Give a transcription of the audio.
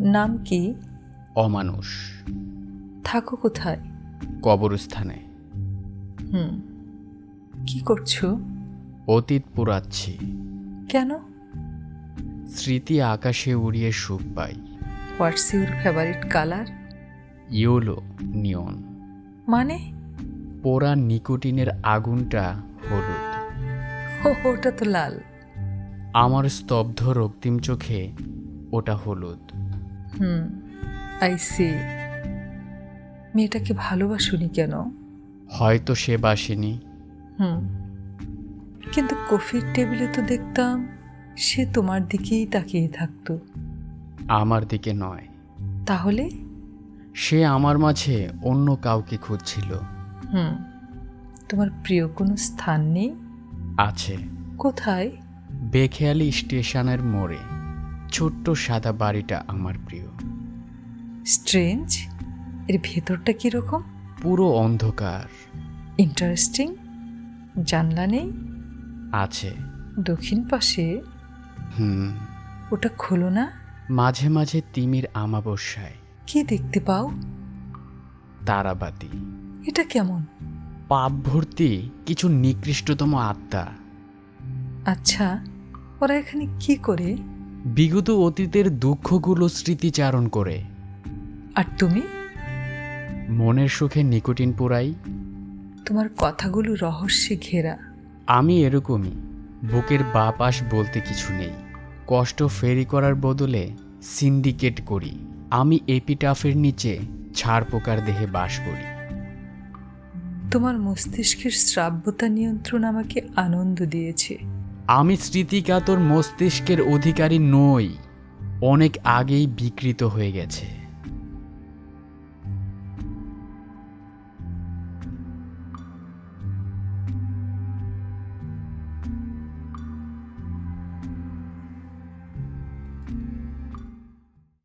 নাম কি? অমানুষ। থাকো কোথায়? কবরস্থানে। হুম। কি করছ? অতীত পুরাচ্ছি। কেন? স্মৃতি আকাশে উড়িয়ে সুখ পাই। What's your favourite colour yellow neon. মানে? পোড়া নিকোটিনের আগুনটা হলুদ। ওটা তো লাল। আমার স্তব্ধ রক্তিম চোখে ওটা হলুদ। হুম আই সি মেয়েটাকে ভালোবাসুনি কেন? হয়তো সে বাসেনি। হুম কিন্তু কফির টেবিলে তো দেখতাম সে তোমার দিকেই তাকিয়ে থাকতো। আমার দিকে নয়। তাহলে? সে আমার মাঝে অন্য কাউকে খুঁজছিল। হুম তোমার প্রিয় কোনো স্থান নেই? আছে। কোথায়? বেখেয়ালি স্টেশনের মোড়ে। ছোট্ট সাদা বাড়িটা আমার প্রিয়। স্ট্রেঞ্জ? এর ভেতরটা কীরকম পুরো অন্ধকার। ইন্টারেস্টিং। জানলা নেই? আছে। দক্ষিণ পাশে? হুম। ওটা খোলো না। মাঝে মাঝে তিমির আমাবস্যায়। কি দেখতে পাও? তারাবাতি। এটা কেমন? পাপ ভর্তি কিছু নিকৃষ্টতম আত্মা। আচ্ছা ওরা এখানে কি করে? বিগত অতীতের দুঃখগুলো স্মৃতিচারণ করে। আর তুমি? মনের সুখে নিকোটিন পুরাই তোমার কথাগুলো রহস্যে ঘেরা। আমি এরকমই বুকের বা পাশ বলতে কিছু নেই। কষ্ট ফেরি করার বদলে সিন্ডিকেট করি। আমি এপিটাফের নিচে ছাড় পোকার দেহে বাস করি। তোমার মস্তিষ্কের শ্রাব্যতা নিয়ন্ত্রণ আমাকে আনন্দ দিয়েছে। আমি স্মৃতিকাতর মস্তিষ্কের অধিকারী নই অনেক আগেই বিকৃত হয়ে গেছে।